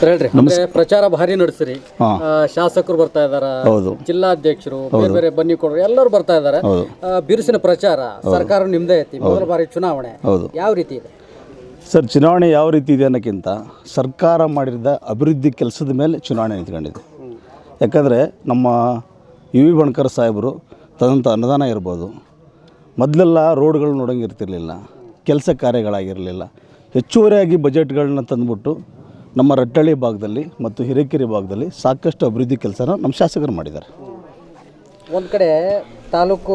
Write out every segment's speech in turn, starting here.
Sir ಹೇಳ್ರಿ. ಅಂದ್ರೆ ಪ್ರಚಾರ ಭಾರಿ ನಡೆಸಿರಿ ಶಾಸಕರು ಬರ್ತಾ ಇದಾರ ಹೌದು. ಜಿಲ್ಲಾಧ್ಯಕ್ಷರು ಬೇರೆ ಬೇರೆ ಬನ್ನಿ ಕೊಡರು ಎಲ್ಲರೂ ಬರ್ತಾ ಇದಾರೆ. ಆ, ಬಿರುಸಿನ ಪ್ರಚಾರ ಸರ್ಕಾರ ನಿಮ್ದೇ ಐತಿ. ಮೊದಲ ಬಾರಿ ಚುನಾವಣೆ. ಹೌದು. ಯಾವ ರೀತಿ ಇದೆ? ಸರ್ ಚುನಾವಣೆ ಯಾವ ರೀತಿ ಇದೆ ಅನ್ನೋಕ್ಕಿಂತ ಸರ್ಕಾರ ಮಾಡಿದ ಅಭಿವೃದ್ಧಿ ಕೆಲಸದ ಮೇಲೆ ಚುನಾವಣೆ ನಿಂತ್ಕೊಂಡಿದೆ. ಯಾಕಂದರೆ ನಮ್ಮ ಯು ವಿ ಬಣ್ಕರ್ ಸಾಹೇಬರು ತದಂಥ ಅನುದಾನ ಇರ್ಬೋದು. ಮೊದಲೆಲ್ಲ ರೋಡ್ಗಳು ನೋಡೋಂಗಿರ್ತಿರ್ಲಿಲ್ಲ ಕೆಲಸ ಕಾರ್ಯಗಳಾಗಿರಲಿಲ್ಲ. ಹೆಚ್ಚುವರಿಯಾಗಿ ಬಜೆಟ್ಗಳನ್ನ ತಂದುಬಿಟ್ಟು ನಮ್ಮ ರಟ್ಟಳ್ಳಿ ಭಾಗದಲ್ಲಿ ಮತ್ತು ಹಿರೇಕೆರೆ ಭಾಗದಲ್ಲಿ ಸಾಕಷ್ಟು ಅಭಿವೃದ್ಧಿ ಕೆಲಸನ ನಮ್ಮ ಶಾಸಕರು ಮಾಡಿದ್ದಾರೆ. ಒಂದು ಕಡೆ ತಾಲೂಕು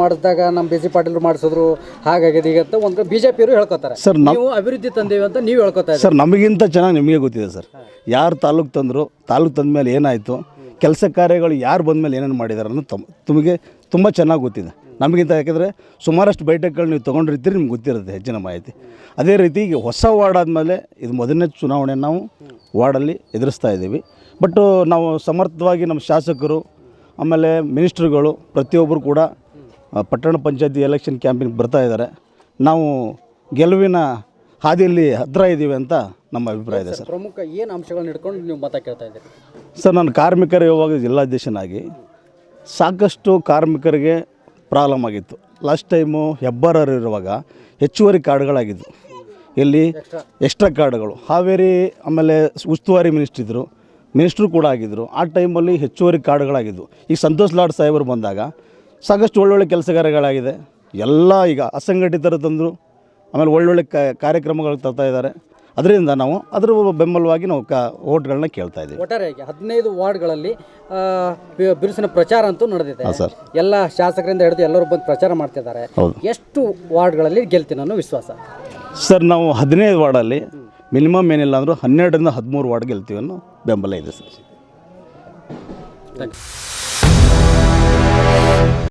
ಮಾಡಿಸಿದಾಗ ನಮ್ಮ ಬಿ ಸಿ ಪಾಟೀಲ್ ಮಾಡಿಸಿದ್ರು ಹಾಗಾಗಿದೆ ಈಗ ಅಂತ ಬಿ ಜೆ ಪಿಯವರು ಹೇಳ್ಕೊತಾರೆ. ಸರ್ ನಾವು ನೀವು ಅಭಿವೃದ್ಧಿ ತಂದೇವಿ ಅಂತ ನೀವು ಹೇಳ್ಕೊತಾರೆ ಸರ್ ನಮಗಿಂತ ಚೆನ್ನಾಗಿ ನಿಮಗೆ ಗೊತ್ತಿದೆ ಸರ್. ಯಾರು ತಾಲೂಕು ತಂದರು ತಾಲೂಕು ತಂದ ಮೇಲೆ ಏನಾಯಿತು ಕೆಲಸ ಕಾರ್ಯಗಳು ಯಾರು ಬಂದ ಮೇಲೆ ಏನೇನು ಮಾಡಿದ್ದಾರೆ ಅನ್ನೋದು ತಮ್ಮ ತಮಗೆ ತುಂಬ ಚೆನ್ನಾಗಿ ಗೊತ್ತಿದೆ. ನಮಗಿಂತ ಯಾಕೆಂದರೆ ಸುಮಾರಷ್ಟು ಬೈಠಕ್ಗಳು ನೀವು ತೊಗೊಂಡಿರ್ತೀರಿ, ನಿಮ್ಗೆ ಗೊತ್ತಿರುತ್ತೆ ಹೆಚ್ಚಿನ ಮಾಹಿತಿ. ಅದೇ ರೀತಿ ಈಗ ಹೊಸ ವಾರ್ಡ್ ಆದಮೇಲೆ ಇದು ಮೊದಲನೇ ಚುನಾವಣೆ ನಾವು ವಾರ್ಡಲ್ಲಿ ಎದುರಿಸ್ತಾ ಇದ್ದೀವಿ. ಬಟ್ ನಾವು ಸಮರ್ಥವಾಗಿ ನಮ್ಮ ಶಾಸಕರು, ಆಮೇಲೆ ಮಿನಿಸ್ಟ್ರುಗಳು ಪ್ರತಿಯೊಬ್ಬರು ಕೂಡ ಪಟ್ಟಣ ಪಂಚಾಯತಿ ಎಲೆಕ್ಷನ್ ಕ್ಯಾಂಪಿಗೆ ಬರ್ತಾ ಇದ್ದಾರೆ. ನಾವು ಗೆಲುವಿನ ಹಾದಿಯಲ್ಲಿ ಹತ್ತಿರ ಇದ್ದೀವಿ ಅಂತ ನಮ್ಮ ಅಭಿಪ್ರಾಯ ಇದೆ ಸರ್ ಪ್ರಮುಖ ಏನು ಅಂಶಗಳನ್ನ ಇಟ್ಕೊಂಡು ನೀವು ಮತ ಕೇಳ್ತಾ ಇದ್ದೀರಿ? ಸರ್ ನಾನು ಕಾರ್ಮಿಕರ ಇವಾಗ ಜಿಲ್ಲಾಧ್ಯಕ್ಷನಾಗಿ ಸಾಕಷ್ಟು ಕಾರ್ಮಿಕರಿಗೆ ಪ್ರಾಬ್ಲಮ್ ಆಗಿತ್ತು. ಲಾಸ್ಟ್ ಟೈಮು ಹೆಬ್ಬಾರರು ಇರುವಾಗ ಹೆಚ್ಚುವರಿ ಕಾರ್ಡ್ಗಳಾಗಿದ್ದವು ಇಲ್ಲಿ ಎಕ್ಸ್ಟ್ರಾ ಕಾರ್ಡ್ಗಳು. ಹಾವೇರಿ ಆಮೇಲೆ ಉಸ್ತುವಾರಿ ಮಿನಿಸ್ಟ್ರ್ ಇದ್ದರು ಮಿನಿಸ್ಟ್ರು ಕೂಡ ಆಗಿದ್ದರು ಆ ಟೈಮಲ್ಲಿ ಹೆಚ್ಚುವರಿ ಕಾರ್ಡ್ಗಳಾಗಿದ್ದವು ಈಗ ಸಂತೋಷ್ ಲಾಡ್ ಸಾಹೇಬರು ಬಂದಾಗ ಸಾಕಷ್ಟು ಒಳ್ಳೊಳ್ಳೆ ಕೆಲಸಗಾರಗಳಾಗಿದೆ ಎಲ್ಲ ಈಗ ಅಸಂಘಟಿತರು ತಂದರು. ಆಮೇಲೆ ಒಳ್ಳೊಳ್ಳೆ ಕ ಕಾರ್ಯಕ್ರಮಗಳು ತರ್ತಾ ಇದ್ದಾರೆ. ಅದರಿಂದ ನಾವು ಅದರ ಬೆಂಬಲವಾಗಿ ನಾವು ಕ ಓಟ್ಗಳನ್ನ ಕೇಳ್ತಾ ಇದ್ದೀವಿ. ಒಟ್ಟಾರೆಯಾಗಿ ಹದಿನೈದು ವಾರ್ಡ್ಗಳಲ್ಲಿ ಆ, ಬಿ- ಬಿರುಸಿನ ಪ್ರಚಾರ ಅಂತೂ ನಡೆದಿದೆ. ಸರ್. ಎಲ್ಲ ಶಾಸಕರಿಂದ ಹಿಡಿದು ಎಲ್ಲರೂ ಬಂದು ಪ್ರಚಾರ ಮಾಡ್ತಿದ್ದಾರೆ. ಹೌದು. ಎಷ್ಟು ವಾರ್ಡ್ಗಳಲ್ಲಿ ಗೆಲ್ತೀನಿ ಅನ್ನೋ ವಿಶ್ವಾಸ? ಸರ್ ನಾವು ಹದಿನೈದು ವಾರ್ಡಲ್ಲಿ ಮಿನಿಮಮ್ ಏನಿಲ್ಲ ಅಂದರೂ ಹನ್ನೆರಡರಿಂದ ಹದಿಮೂರು ವಾರ್ಡ್ ಗೆಲ್ತೀವಿ ಅನ್ನೋ ಬೆಂಬಲ ಇದೆ ಸರ್. Thank you.